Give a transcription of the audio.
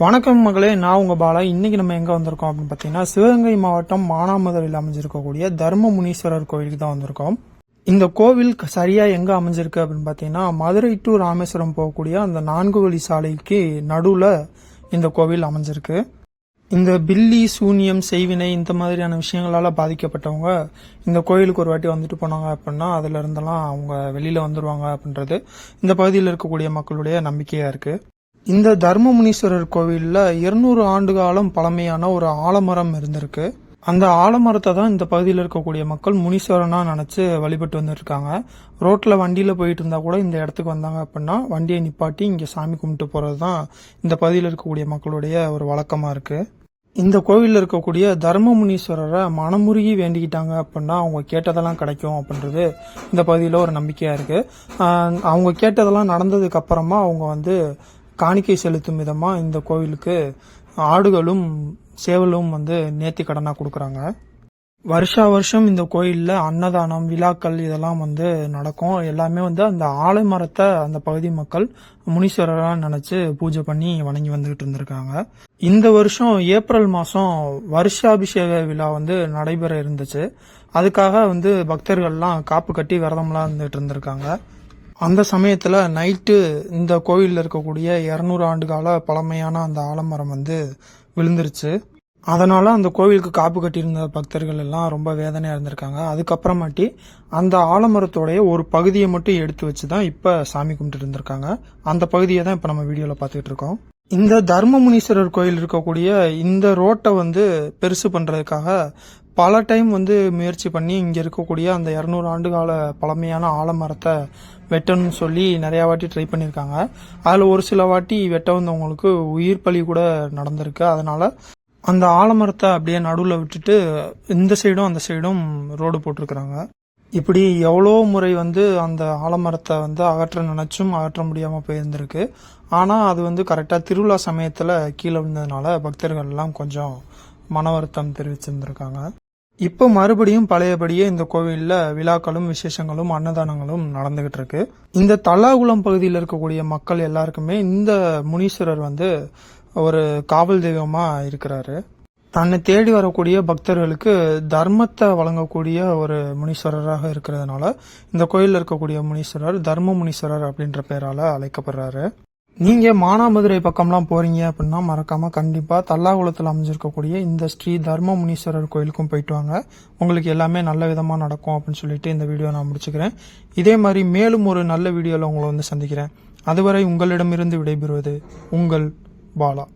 வணக்கம் மகளே நான் உங்கள் பாலா. இன்னைக்கு நம்ம எங்கே வந்திருக்கோம் அப்படின்னு பார்த்தீங்கன்னா சிவகங்கை மாவட்டம் மானாமதுரையில் அமைஞ்சிருக்கக்கூடிய தர்ம முனீஸ்வரர் கோயிலுக்கு தான் வந்திருக்கோம். இந்த கோவில் சரியாக எங்கே அமைஞ்சிருக்கு அப்படின்னு பார்த்தீங்கன்னா மதுரை டு ராமேஸ்வரம் போகக்கூடிய அந்த நான்கு வழி சாலைக்கு நடுவில் இந்த கோவில் அமைஞ்சிருக்கு. இந்த பில்லி சூனியம் செய்வினை இந்த மாதிரியான விஷயங்களால் பாதிக்கப்பட்டவங்க இந்த கோயிலுக்கு ஒரு வாட்டி வந்துட்டு போனாங்க அப்படின்னா அதில் இருந்தெல்லாம் அவங்க வெளியில் வந்துடுவாங்க அப்படின்றது இந்த பகுதியில் இருக்கக்கூடிய மக்களுடைய நம்பிக்கையாக இருக்குது இந்த தர்மமுனீஸ்வரர் கோவில்ல இருநூறு ஆண்டு காலம் பழமையான ஒரு ஆலமரம் இருந்திருக்கு. அந்த ஆலமரத்தை தான் இந்த பகுதியில் இருக்கக்கூடிய மக்கள் முனீஸ்வரனாக நினச்சி வழிபட்டு வந்துருக்காங்க. ரோட்டில் வண்டியில் போயிட்டு இருந்தால் கூட இந்த இடத்துக்கு வந்தாங்க அப்படின்னா வண்டியை நிப்பாட்டி இங்கே சாமி கும்பிட்டு போகிறது தான் இந்த பகுதியில் இருக்கக்கூடிய மக்களுடைய ஒரு வழக்கமாக இருக்குது இந்த கோவிலில் இருக்கக்கூடிய தர்ம முனீஸ்வரரை மனமுருகி வேண்டிக்கிட்டாங்க அப்படின்னா அவங்க கேட்டதெல்லாம் கிடைக்கும் அப்படின்றது இந்த பகுதியில் ஒரு நம்பிக்கையாக இருக்குது அவங்க கேட்டதெல்லாம் நடந்ததுக்கு அப்புறமா அவங்க வந்து காணிக்கை செலுத்தும் விதமாக இந்த கோவிலுக்கு ஆடுகளும் சேவலும் வந்து நேர்த்தி கடனாக கொடுக்குறாங்க. வருஷா வருஷம் இந்த கோயிலில் அன்னதானம் விழாக்கள் இதெல்லாம் வந்து நடக்கும். எல்லாமே வந்து அந்த ஆலமரத்தை அந்த பகுதி மக்கள் முனீஸ்வரராக நினச்சி பூஜை பண்ணி வணங்கி வந்துகிட்டு இருந்திருக்காங்க. இந்த வருஷம் ஏப்ரல் மாதம் வருஷாபிஷேக விழா வந்து நடைபெற இருந்துச்சு. அதுக்காக வந்து பக்தர்கள்லாம் காப்பு கட்டி விரதம்லாம் இருந்துகிட்டு இருந்திருக்காங்க. அந்த சமயத்தில் நைட்டு இந்த கோவிலில் இருக்கக்கூடிய இரநூறு ஆண்டு கால பழமையான அந்த ஆலமரம் வந்து விழுந்துருச்சு. அதனால அந்த கோவிலுக்கு காப்பு கட்டியிருந்த பக்தர்கள் எல்லாம் ரொம்ப வேதனையாக இருந்திருக்காங்க. அதுக்கப்புறமாட்டி அந்த ஆலமரத்தோடைய ஒரு பகுதியை மட்டும் எடுத்து வச்சு தான் இப்போ சாமி கும்பிட்டு இருந்திருக்காங்க. அந்த பகுதியை தான் இப்போ நம்ம வீடியோவில் பார்த்துட்டு இருக்கோம். இந்த தர்மமுனீஸ்வரர் கோயில் இருக்கக்கூடிய இந்த ரோட்டை வந்து பெருசு பண்றதுக்காக பல டைம் வந்து முயற்சி பண்ணி இங்கே இருக்கக்கூடிய அந்த இரநூறு ஆண்டு கால பழமையான ஆலமரத்தை வெட்டணும்னு சொல்லி நிறையா வாட்டி ட்ரை பண்ணியிருக்காங்க. அதில் ஒரு சில வாட்டி வெட்ட வந்தவங்களுக்கு உயிர் பலி கூட நடந்திருக்கு. அதனால அந்த ஆலமரத்தை அப்படியே நடுவில் விட்டுட்டு இந்த சைடும் அந்த சைடும் ரோடு போட்டிருக்கிறாங்க. இப்படி எவ்வளோ முறை வந்து அந்த ஆலமரத்தை வந்து அகற்ற நினைச்சும் அகற்ற முடியாமல் போயிருந்திருக்கு. ஆனால் அது வந்து கரெக்டாக திருவிழா சமயத்தில் கீழே விழுந்ததுனால பக்தர்கள்லாம் கொஞ்சம் மன வருத்தம் தெரிவிச்சிருந்திருக்காங்க. இப்போ மறுபடியும் பழையபடியே இந்த கோவில்ல விழாக்களும் விசேஷங்களும் அன்னதானங்களும் நடந்துகிட்டு இருக்கு இந்த தலாகுளம் பகுதியில் இருக்கக்கூடிய மக்கள் எல்லாருக்குமே இந்த முனீஸ்வரர் வந்து ஒரு காவல் தெய்வமாக இருக்கிறாரு. தன்னை தேடி வரக்கூடிய பக்தர்களுக்கு தர்மத்தை வழங்கக்கூடிய ஒரு முனீஸ்வரராக இருக்கிறதுனால இந்த கோயிலில் இருக்கக்கூடிய முனீஸ்வரர் தர்ம முனீஸ்வரர் அப்படின்ற பெயரால் அழைக்கப்படுறாரு. நீங்கள் மானாமதுரை பக்கம்லாம் போகிறீங்க அப்படின்னா மறக்காமல் கண்டிப்பாக தல்லாகுளத்தில் அமைஞ்சிருக்கக்கூடிய இந்த ஸ்ரீ தர்ம முனீஸ்வரர் கோயிலுக்கும் போயிட்டு வாங்க. உங்களுக்கு எல்லாமே நல்ல விதமாக நடக்கும் அப்படின்னு சொல்லிட்டு இந்த வீடியோ நான் முடிச்சுக்கிறேன். இதே மாதிரி மேலும் ஒரு நல்ல வீடியோவில் உங்களை வந்து சந்திக்கிறேன். அதுவரை உங்களிடமிருந்து விடைபெறுவது உங்கள் பாலா.